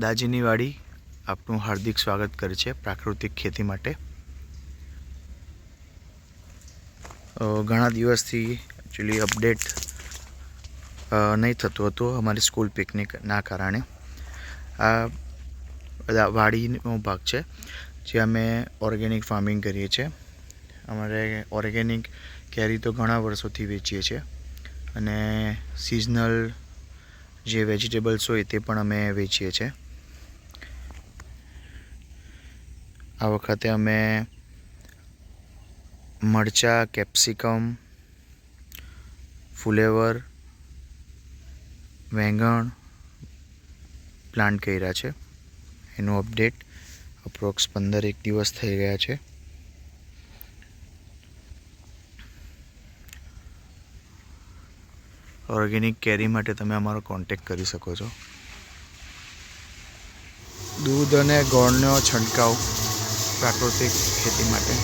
દાજીની વાડી આપનું હાર્દિક સ્વાગત કરે છે પ્રાકૃતિક ખેતી માટે. ઘણા દિવસથી એકચ્યુઅલી અપડેટ નહીં થતું હતું અમારી સ્કૂલ પિકનિકના કારણે. આ બધા વાડીનો ભાગ છે, જે અમે ઓર્ગેનિક ફાર્મિંગ કરીએ છીએ. અમારે ઓર્ગેનિક કેરી તો ઘણા વર્ષોથી વેચીએ છીએ અને સિઝનલ જે વેજીટેબલ્સ હોય તે પણ અમે વેચીએ છીએ. આ વખતે અમે મરચાં, કેપ્સિકમ, ફુલેવર, વેંગણ પ્લાન્ટ કર્યા છે. એનું અપડેટ અપ્રોક્સ પંદર એક દિવસ થઈ ગયા છે. ઓર્ગેનિક કેરી માટે તમે અમારો કોન્ટેક કરી શકો છો. દૂધ અને ગોળનો છંટકાવ. પ્રાકૃતિક ખેતી માટે.